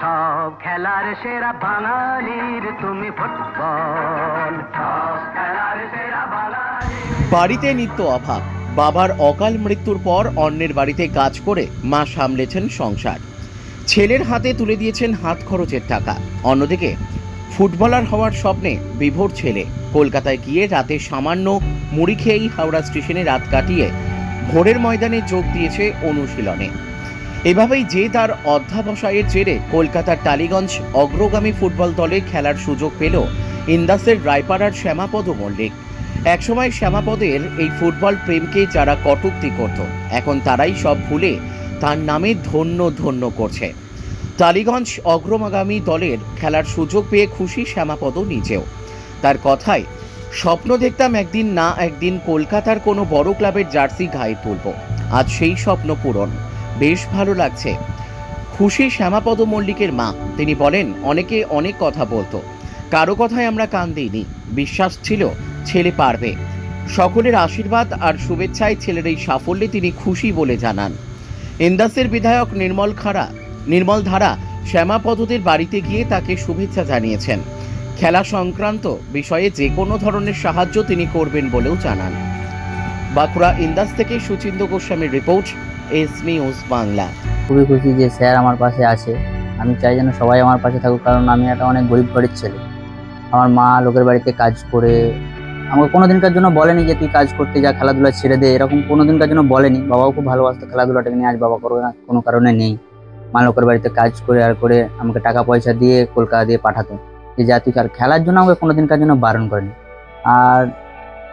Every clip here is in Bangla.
সব খেলার সেরা বাঙালির তুমি ফুটবল। বাড়িতে নিত্য অভাব। বাবার অকাল মৃত্যুর পর অন্যের বাড়িতে কাজ করে মা সামলেছেন সংসার। ছেলের হাতে তুলে দিয়েছেন হাত খরচের টাকা। অন্যদিকে, ফুটবলার হওয়ার স্বপ্নে বিভোর ছেলে। কলকাতায় গিয়ে রাতে সামান্য মুড়ি খেয়েই হাওড়া স্টেশনে রাত কাটিয়ে ভোরের ময়দানে যোগ দিয়েছে অনুশীলনে। এভাবেই যে তার অধ্যাবসায়ের জেরে কলকাতার টালিগঞ্জ অগ্রগামী ফুটবল দলে খেলার সুযোগ পেল ইন্দাসের রায়পাড়ার শ্যামাপদ মল্লিক। একসময় শ্যামাপদের এই ফুটবল প্রেমকে যারা কটুক্তি করত, এখন তারাই সব ভুলে তার নামে ধন্য ধন্য করছে। টালিগঞ্জ অগ্রমাগামী দলের খেলার সুযোগ পেয়ে খুশি শ্যামাপদ নিজেও। তার কথায়, স্বপ্ন দেখতাম একদিন না একদিন কলকাতার কোনো বড় ক্লাবের জার্সি গায়ে তুলব। আজ সেই স্বপ্ন পূরণ। বেশ ভালো লাগছে। খুশি শ্যামাপদ মল্লিকের মা, তিনি বলেন, অনেকে অনেক কথা বলতো। কারও কথায় আমরা কান দিইনি। বিশ্বাস ছিল ছেলে পারবে। সকলের আশীর্বাদ আর শুভেচ্ছায় ছেলের এই সাফল্যে তিনি খুশি বলে জানান। ইন্দাসের বিধায়ক নির্মল খাড়া, নির্মল ধারা শ্যামাপদদের বাড়িতে গিয়ে তাকে শুভেচ্ছা জানিয়েছেন। খেলা সংক্রান্ত বিষয়ে যে কোনো ধরনের সাহায্য তিনি করবেন বলেও জানান। বাঁকুড়া ইন্দাস থেকে সুচিন্দ গোস্বামীর রিপোর্ট এস নিউজ বাংলা খুবই খুশি যে স্যার আমার পাশে আছে। আমি চাই যেন সবাই আমার পাশে থাকুক, কারণ আমি একটা অনেক গরিব ঘরের ছেলে। আমার মা লোকের বাড়িতে কাজ করে। আমাকে কোনো দিনকার জন্য বলেনি যে তুই কাজ করতে যা, খেলাধুলা ছেড়ে দে। এরকম কোনো দিনকার জন্য বলেনি। বাবাও খুব ভালোবাসতো খেলাধুলাটাকে নিয়ে, আজ বাবা করবে না, কোনো কারণে নেই। মা লোকের বাড়িতে কাজ করে আর করে আমাকে টাকা পয়সা দিয়ে কলকাতা দিয়ে পাঠাতো। যে যা, তুই আর খেলার জন্য আমাকে কোনো দিনকার জন্য বারণ করেনি? আর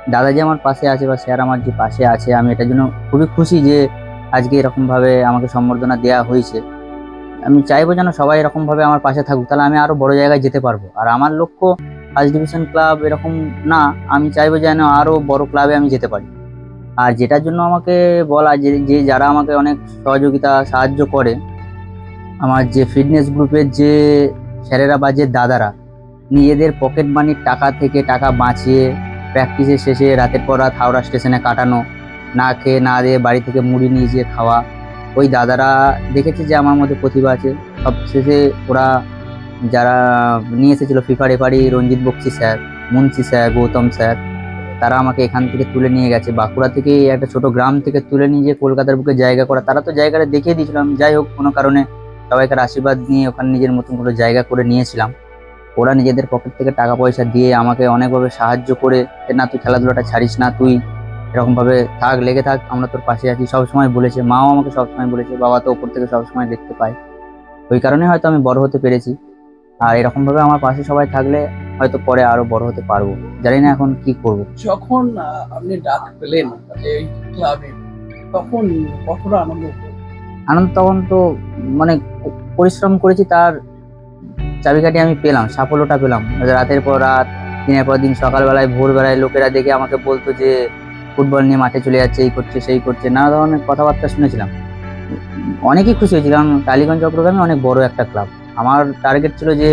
দাদা যে আমার পাশে আছে বা স্যার আমার যে পাশে আছে, আমি এটার জন্য খুবই খুশি যে আজকে এরকমভাবে আমাকে সম্বর্ধনা দেওয়া হয়েছে। আমি চাইব যেন সবাই এরকমভাবে আমার পাশে থাকুক, তাহলে আমি আরও বড় জায়গায় যেতে পারব। আর আমার লক্ষ্য ফার্স্ট ডিভিশন ক্লাব এরকম না, আমি চাইব যেন আরও বড় ক্লাবে আমি যেতে পারি। আর যেটার জন্য আমাকে বলা যে যে যারা আমাকে অনেক সহযোগিতা, সাহায্য করে, আমার যে ফিটনেস গ্রুপের যে স্যারেরা বা যে দাদারা, নিজেদের পকেট মানির টাকা থেকে টাকা বাঁচিয়ে প্র্যাকটিসের শেষে রাতের পর রাত হাওড়া স্টেশনে কাটানো না খেয়ে, না দিয়ে বাড়ি থেকে মুড়ি নিয়ে যেয়ে খাওয়া। ওই দাদারা দেখেছে যে আমার মধ্যে প্রতিভা আছে। সবশেষে ওরা যারা নিয়ে এসেছিল FIFA referee Ranjit Bakshi sir, Munshi sir, Gautam sir, তারা আমাকে এখান থেকে তুলে নিয়ে গেছে। বাঁকুড়া থেকে একটা ছোট গ্রাম থেকে তুলে নিয়ে যে কলকাতার বুকে জায়গা করা, তারা তো জায়গাটা দেখিয়ে দিয়েছিলাম যাই হোক, কোনো কারণে সবাইকার আশীর্বাদ নিয়ে ওখানে নিজের মতন করে জায়গা করে নিয়েছিলাম। ওরা নিজেদের পকেট থেকে টাকা পয়সা দিয়ে আমাকে অনেকভাবে সাহায্য করে না, তুই খেলাধুলাটা ছাড়িস না, তুই এরকমভাবে থাক লেগে থাক আমরা তোর পাশে আছি। সবসময় বলেছে মাও আমাকে সবসময় বলেছে বাবা তো ওপর থেকে সবসময় দেখতে পায়। ওই কারণে হয়তো আমি বড় হতে পেরেছি। আর এরকমভাবে আমার পাশে সবাই থাকলে হয়তো পরে আরও বড় হতে পারব। জানি না এখন কি করব। যখন আপনি ডাক পেলেন যে এই ক্লাবে তখন কতটা আনন্দ আনন্দ তখন তো মানে পরিশ্রম করেছি তার চাবিকাঠি আমি পেলাম সাফল্যটা পেলাম। রাতের পর রাত দিনের পর দিন সকালবেলায় ভোরবেলায় লোকেরা দেখে আমাকে বলতো যে ফুটবল নিয়ে মাঠে চলে যাচ্ছে, এই করছে, সেই করছে, নানা ধরনের কথাবার্তা শুনেছিলাম। অনেকই খুশি হয়েছিলাম, টালিগঞ্জ অগ্রগামী অনেক বড় একটা ক্লাব। আমার টার্গেট ছিল যে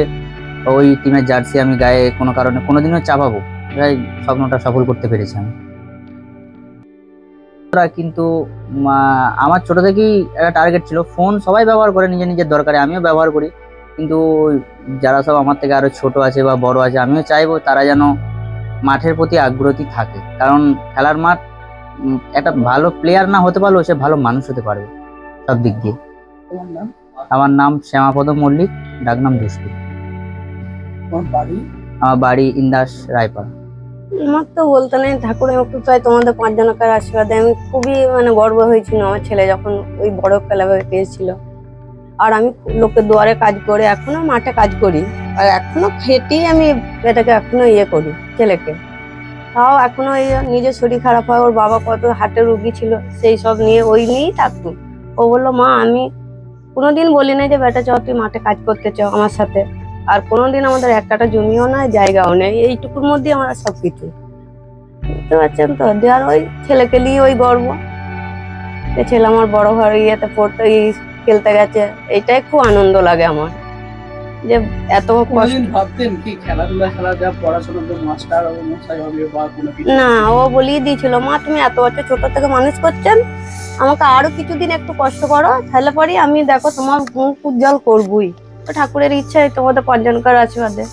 ওই টিমের জার্সি আমি গায়ে কোনো কারণে কোনোদিনও চাপাবো। তাই স্বপ্নটা সফল করতে পেরেছি আমি। কিন্তু আমার ছোট থেকেই একটা টার্গেট ছিল। ফোন সবাই ব্যবহার করে নিজের নিজের দরকারে, আমিও ব্যবহার করি। কিন্তু যারা সব আমার থেকে আরও ছোট আছে বা বড় আছে, আমিও চাইব তারা যেন মাঠের প্রতি আগ্রহী থাকে। কারণ খেলার মাঠ একটা ভালো প্লেয়ার না হতে পারলেও সে ভালো মানুষ হতে পারবে সব দিক দিয়ে। আমার নাম শ্যামাপদ মল্লিক ডাকনাম দুষ্টু আমার বাড়ি ইন্দাস রায়পাড়া। আমার তো বলতে নেই ঠাকুর একটু চাই তোমাদের পাঁচজনকার আশীর্বাদে আমি খুবই মানে গর্ব হয়েছিল আমার ছেলে যখন ওই বড় ক্লাবে পেয়েছিল। আর আমি লোকের দুয়ারে কাজ করে এখনও মাঠে কাজ করি। আর এখনও খেটেই আমি এটাকে এখনও ইয়ে করি, ছেলেকে। তাও এখনও এই নিজের শরীর খারাপ হয়, ওর বাবা কত হার্টের রুগী ছিল, সেই সব নিয়ে ওই নিয়েই থাকতো। ও বলল, মা, আমি কোনোদিন বলি না যে, বেটা চ তুই মাঠে কাজ করতে চাও আমার সাথে। আর কোনোদিন আমাদের একটাটা জমিও নাই, জায়গাও নেই, এইটুকুর মধ্যে আমরা সবকিছু বুঝতে পারছেন তো? দেওয়ার ওই ছেলেকে নিয়ে ওই গর্ব। ছেলে আমার বড় ঘর ইয়েতে পড়তে খেলতে গেছে, এইটাই খুব আনন্দ লাগে আমার। যে এত কষ্ট ভাবতেন কি খেলাধুলা খেলা যা পড়াশোনার জন্য মাস্টার হবে মশাই হবে বা কোনো কিছু? না ও বলিয়ে দিয়েছিল মা তুমি এত বছর ছোট থেকে মানুষ করছেন আমাকে আরও কিছুদিন একটু কষ্ট করো তাহলে পরে আমি দেখো তোমার মুখ উজ্জ্বল করবই। তো ঠাকুরের ইচ্ছায় তোমাদের পাঁচজনকার আশীর্বাদে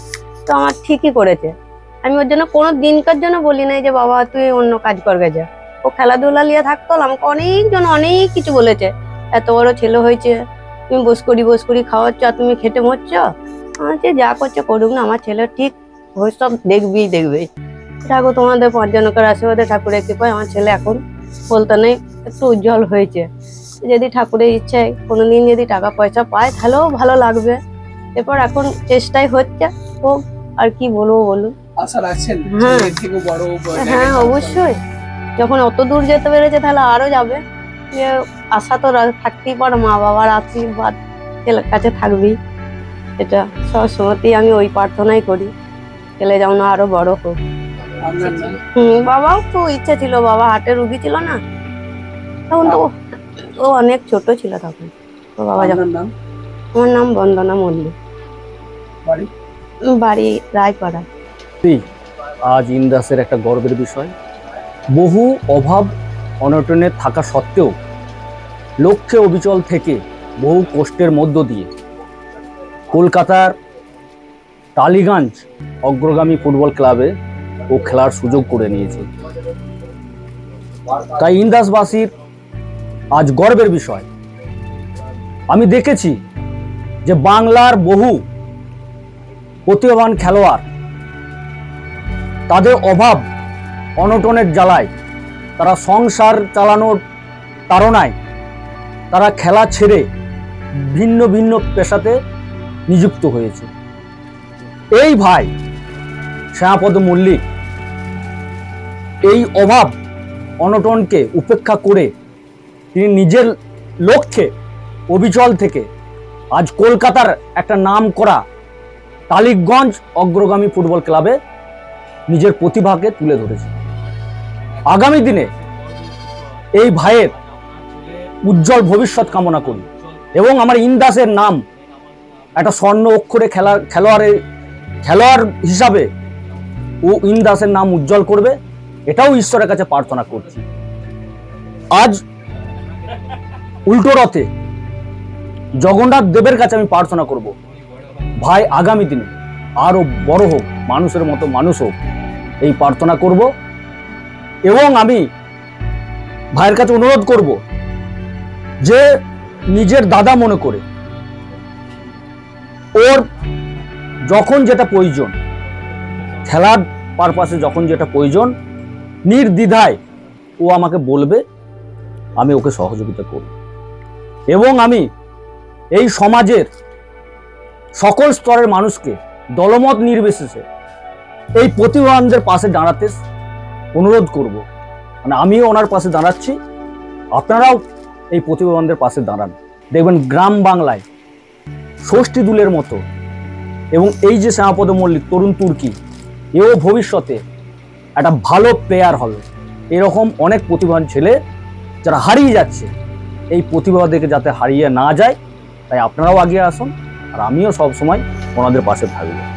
তো আমার ঠিকই করেছে। আমি ওর জন্য কোনো দিনকার জন্য বলি নাই যে বাবা তুই অন্য কাজ করবে যা। ও খেলাধুলা নিয়ে থাকতো আমাকে অনেকজন অনেক কিছু বলেছে। এত বড় ছেলে হয়েছে তুমি বস করি বস করি খাওয়াচ্ছ আর তুমি খেটে মরছ? আমার যে যা করছ করুক না আমার ছেলে ঠিক ভবিষ্যৎ দেখবেই দেখবে। ঠাকুর তোমাদের পাঁচজনকার আশীর্বাদে ঠাকুরের কৃপায় আমার ছেলে এখন বলতে নেই একটু উজ্জ্বল হয়েছে। যদি ঠাকুরের ইচ্ছায় কোনোদিন যদি টাকা পয়সা পায় তাহলেও ভালো লাগবে। এরপর এখন চেষ্টাই হচ্ছে হোক আর কি বলব বলুন? হ্যাঁ। হ্যাঁ অবশ্যই। যখন অত দূর যেতে পেরেছে তাহলে আরও যাবে। যে আশা তো রা- থাকতেই পারে মা বাবার আশীর্বাদ কাছে থাকবেই। এটা সবসময়তেই আমি ওই প্রার্থনাই করি। ছেলে যেমন আরও বড় হোক। হুম বাবাও তো ইচ্ছা ছিল বাবা হাটে রুগী ছিল না। তখন তো ও- ও অনেক ছোট ছিল তখন। তো বাবা যখন আমার নাম বন্দনা মল্লিক। বাড়ি? রায়পাড়া। আজ ইন্দাসের একটা গর্বের বিষয়। বহু অভাব অনটনে থাকা সত্ত্বেও লক্ষ্যে অবিচল থেকে বহু কষ্টের মধ্য দিয়ে কলকাতার টালিগঞ্জ অগ্রগামী ফুটবল ক্লাবে ও খেলার সুযোগ করে নিয়েছে। তাই ইন্দাসবাসীর আজ গর্বের বিষয়। আমি দেখেছি যে বাংলার বহু প্রতিভাবান খেলোয়াড় তাদের অভাব অনটনের জ্বালায় তারা সংসার চালানোর তাড়নায় তারা খেলা ছেড়ে ভিন্ন ভিন্ন পেশাতে নিযুক্ত হয়েছে। এই ভাই শ্যামাপদ মল্লিক এই অভাব অনটনকে উপেক্ষা করে তিনি নিজের লক্ষ্যে অবিচল থেকে আজ কলকাতার একটা নাম করা টালিগঞ্জ অগ্রগামী ফুটবল ক্লাবে নিজের প্রতিভাকে তুলে ধরেছে। আগামী দিনে এই ভাইয়ের উজ্জ্বল ভবিষ্যৎ কামনা করি। এবং আমার ইন্দাসের নাম একটা স্বর্ণ অক্ষরে খেলা খেলোয়াড়ের খেলোয়াড় হিসাবে ও ইন্দাসের নাম উজ্জ্বল করবে, এটাও ঈশ্বরের কাছে প্রার্থনা করছি। আজ উল্টো রথে জগন্নাথ দেবের কাছে আমি প্রার্থনা করব, ভাই আগামী দিনে আরও বড় হোক, মানুষের মতো মানুষ হোক, এই প্রার্থনা করব। এবং আমি ভাইয়ের কাছে অনুরোধ করব যে নিজের দাদা মনে করে। ওর যখন যেটা প্রয়োজন, খেলার পারপাসে যখন যেটা প্রয়োজন, নির্দ্বিধায় ও আমাকে বলবে, আমি ওকে সহযোগিতা করব। এবং আমি এই সমাজের সকল স্তরের মানুষকে দলমত নির্বিশেষে এই প্রতিভাবানদের পাশে দাঁড়াতে অনুরোধ করব। মানে আমিও ওনার পাশে দাঁড়াচ্ছি। আপনারাও এই প্রতিভাবানদের পাশে দাঁড়ান। দেখবেন গ্রাম বাংলায় ষষ্ঠী দুলের মতো এবং এই যে শ্যামাপদ মল্লিক, তরুণ তুর্কি, এও ভবিষ্যতে একটা ভালো প্লেয়ার হবে। এরকম অনেক প্রতিভান ছেলে যারা হারিয়ে যাচ্ছে। এই প্রতিভাদেরকে যাতে হারিয়ে না যায়, তাই আপনারাও আগিয়ে আসুন আর আমিও সবসময় ওনাদের পাশে থাকব।